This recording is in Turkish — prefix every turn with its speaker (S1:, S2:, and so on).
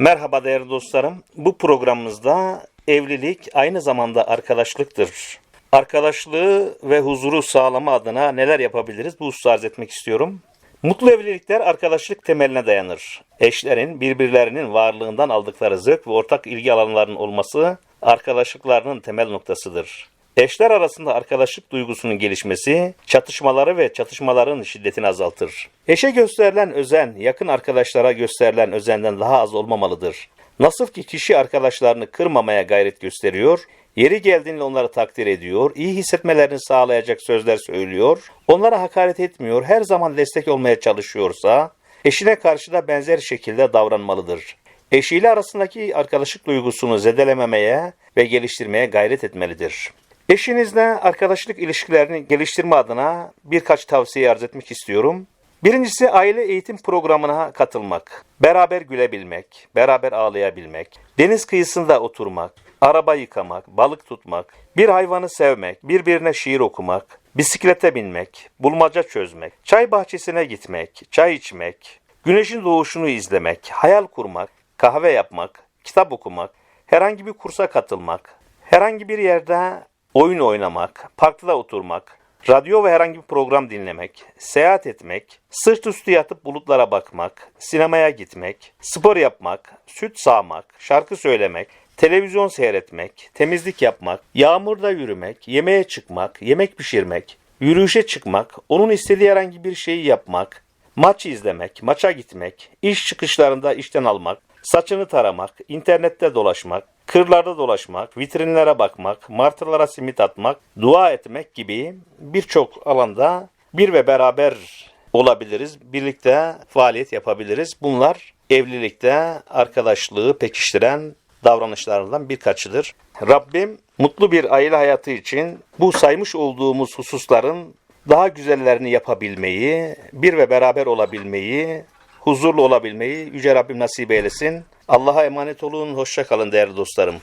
S1: Merhaba değerli dostlarım. Bu programımızda evlilik aynı zamanda arkadaşlıktır. Arkadaşlığı ve huzuru sağlama adına neler yapabiliriz bu hususu arz etmek istiyorum. Mutlu evlilikler arkadaşlık temeline dayanır. Eşlerin birbirlerinin varlığından aldıkları zevk ve ortak ilgi alanlarının olması arkadaşlıklarının temel noktasıdır. Eşler arasında arkadaşlık duygusunun gelişmesi, çatışmaları ve çatışmaların şiddetini azaltır. Eşe gösterilen özen, yakın arkadaşlara gösterilen özenden daha az olmamalıdır. Nasıl ki kişi arkadaşlarını kırmamaya gayret gösteriyor, yeri geldiğinde onları takdir ediyor, iyi hissetmelerini sağlayacak sözler söylüyor, onlara hakaret etmiyor, her zaman destek olmaya çalışıyorsa, eşine karşı da benzer şekilde davranmalıdır. Eşiyle arasındaki arkadaşlık duygusunu zedelememeye ve geliştirmeye gayret etmelidir. Eşinizle arkadaşlık ilişkilerini geliştirme adına birkaç tavsiye arz etmek istiyorum. Birincisi aile eğitim programına katılmak, beraber gülebilmek, beraber ağlayabilmek, deniz kıyısında oturmak, araba yıkamak, balık tutmak, bir hayvanı sevmek, birbirine şiir okumak, bisiklete binmek, bulmaca çözmek, çay bahçesine gitmek, çay içmek, güneşin doğuşunu izlemek, hayal kurmak, kahve yapmak, kitap okumak, herhangi bir kursa katılmak, herhangi bir yerde oyun oynamak, parkta oturmak, radyo ve herhangi bir program dinlemek, seyahat etmek, sırt üstü yatıp bulutlara bakmak, sinemaya gitmek, spor yapmak, süt sağmak, şarkı söylemek, televizyon seyretmek, temizlik yapmak, yağmurda yürümek, yemeğe çıkmak, yemek pişirmek, yürüyüşe çıkmak, onun istediği herhangi bir şeyi yapmak, maç izlemek, maça gitmek, iş çıkışlarında işten almak, saçını taramak, internette dolaşmak, kırlarda dolaşmak, vitrinlere bakmak, martılara simit atmak, dua etmek gibi birçok alanda bir ve beraber olabiliriz. Birlikte faaliyet yapabiliriz. Bunlar evlilikte arkadaşlığı pekiştiren davranışlarından birkaçıdır. Rabbim mutlu bir aile hayatı için bu saymış olduğumuz hususların daha güzellerini yapabilmeyi, bir ve beraber olabilmeyi, huzurlu olabilmeyi Yüce Rabbim nasip eylesin. Allah'a emanet olun, hoşça kalın değerli dostlarım.